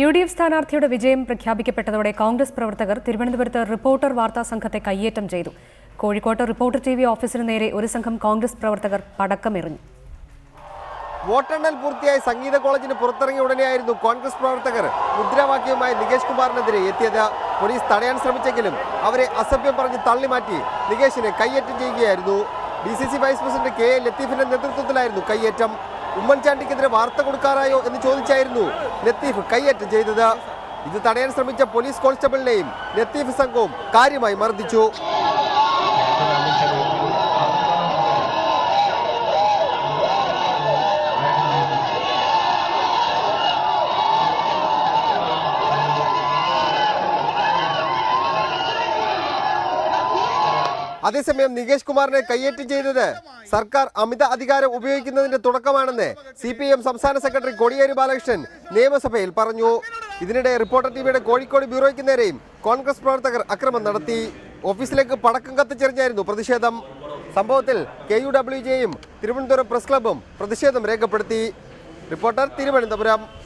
U D F സ്ഥാനാർത്ഥിയുടെ വിജയം പ്രഖ്യാപിക്കപ്പെട്ടതോടെ കോൺഗ്രസ് പ്രവർത്തകർ തിരുവനന്തപുരത്ത് റിപ്പോർട്ടർ വാർത്താ സംഘത്തെ കയ്യേറ്റം ചെയ്തു. കോഴിക്കോട്ട് റിപ്പോർട്ടർ ടി വി ഓഫീസിന് നേരെ ഒരു സംഘം കോൺഗ്രസ് പ്രവർത്തകർ പടക്കമെറിഞ്ഞു. വോട്ടെണ്ണൽ പൂർത്തിയായി സംഗീത കോളേജിന് പുറത്തിറങ്ങിയ ഉടനെയായിരുന്നു കോൺഗ്രസ് പ്രവർത്തകർ മുദ്രാവാക്യവുമായി നികേഷ് കുമാറിനെതിരെ എത്തിയത്. പോലീസ് തടയാൻ ശ്രമിച്ചെങ്കിലും അവരെ അസഭ്യം പറഞ്ഞ് തള്ളിമാറ്റി നികേഷിനെ കയ്യേറ്റം ചെയ്യുകയായിരുന്നു. D C C vice president K A ലത്തീഫിന്റെ നേതൃത്വത്തിലായിരുന്നു കയ്യേറ്റം. ഉമ്മൻചാണ്ടിക്കെതിരെ വാർത്ത കൊടുക്കാറായോ എന്ന് ചോദിച്ചായിരുന്നു ലത്തീഫ് കൈയേറ്റം ചെയ്തത്. ഇത് തടയാൻ ശ്രമിച്ച പോലീസ് കോൺസ്റ്റബിളിനെയും ലത്തീഫ് സംഘവും കാര്യമായി മർദ്ദിച്ചു. അതേസമയം നികേഷ് കുമാറിനെ കയ്യേറ്റം ചെയ്തത് സർക്കാർ അമിത അധികാരം ഉപയോഗിക്കുന്നതിന്റെ തുടക്കമാണെന്ന് സി പി എം സംസ്ഥാന സെക്രട്ടറി കോടിയേരി ബാലകൃഷ്ണൻ നിയമസഭയിൽ പറഞ്ഞു. ഇതിനിടെ റിപ്പോർട്ടർ ടിവിയുടെ കോഴിക്കോട് ബ്യൂറോയ്ക്ക് നേരെയും കോൺഗ്രസ് പ്രവർത്തകർ അക്രമം നടത്തി. ഓഫീസിലേക്ക് പടക്കം കത്തിച്ചെറിഞ്ഞായിരുന്നു പ്രതിഷേധം. സംഭവത്തിൽ കെ യു ഡബ്ല്യു ജെയും തിരുവനന്തപുരം പ്രസ് ക്ലബും പ്രതിഷേധം രേഖപ്പെടുത്തി. റിപ്പോർട്ടർ തിരുവനന്തപുരം.